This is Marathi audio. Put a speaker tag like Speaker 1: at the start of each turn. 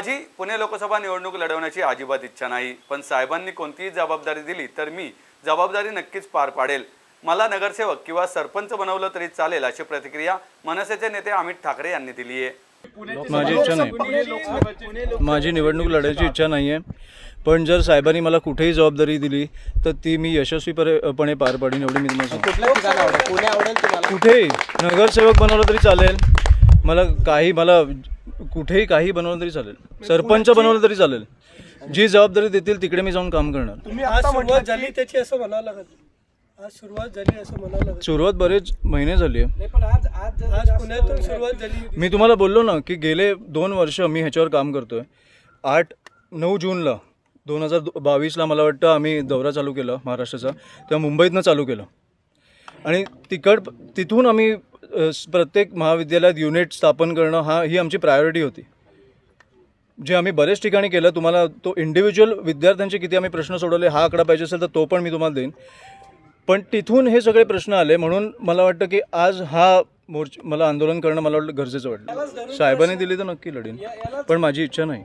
Speaker 1: माझी पुणे लोकसभा निवडणूक लढवण्याची अजिबात इच्छा नाही. पण साहेबांनी कोणतीही जबाबदारी दिली तर मी जबाबदारी नक्कीच पार पाडेल. मला नगरसेवक किंवा सरपंच बनवलं तरी चालेल अशी प्रतिक्रिया मनसेचे नेते अमित ठाकरे यांनी दिली आहे.
Speaker 2: माझी इच्छा नाही. माझी निवडणूक लढायची इच्छा नाही आहे पण जर साहेबांनी मला कुठेही जबाबदारी दिली तर ती मी यशस्वीपणे पार पाडीन एवढी मी तुम्हाला? कुठेही. नगरसेवक बनवलं तरी चालेल. मला काही मला कुठेही काही बनवलं तरी चालेल. सरपंच बनवलं तरी चालेल. जी जबाबदारी देतील तिकडे मी जाऊन काम करणार.
Speaker 3: तुम्ही आज सुरुवात झाली. त्याची असं म्हणावं लागत आज सुरुवात झाली असं म्हणावं लागत
Speaker 2: सुरुवात बरेच महिने झाली आहे.
Speaker 3: आज पुण्यातून सुरुवात झाली
Speaker 2: मी तुम्हाला बोललो ना की गेले दोन वर्ष मी ह्याच्यावर काम करतोय. आठ नऊ जूनला दोन हजार बावीसला मला वाटतं आम्ही दौरा चालू केला महाराष्ट्राचा. तेव्हा मुंबईतनं चालू केलं. आणि तिकड तिथून आम्ही प्रत्येक महाविद्यालयात युनिट स्थापन करणं हा ही आमची प्रायोरिटी होती. जे आम्ही बरेच ठिकाणी केलं तुम्हाला तो इंडिव्हिज्युअल विद्यार्थ्यांचे किती आम्ही प्रश्न सोडवले हा आकडा पाहिजे असेल तर तो पण मी तुम्हाला देईन. पण तिथून हे सगळे प्रश्न आले म्हणून मला वाटतं की आज हा मोर्च मला आंदोलन करणं मला वाटलं गरजेचं वाटलं. साहेबांनी दिली तर नक्की लढीन पण माझी इच्छा नाही.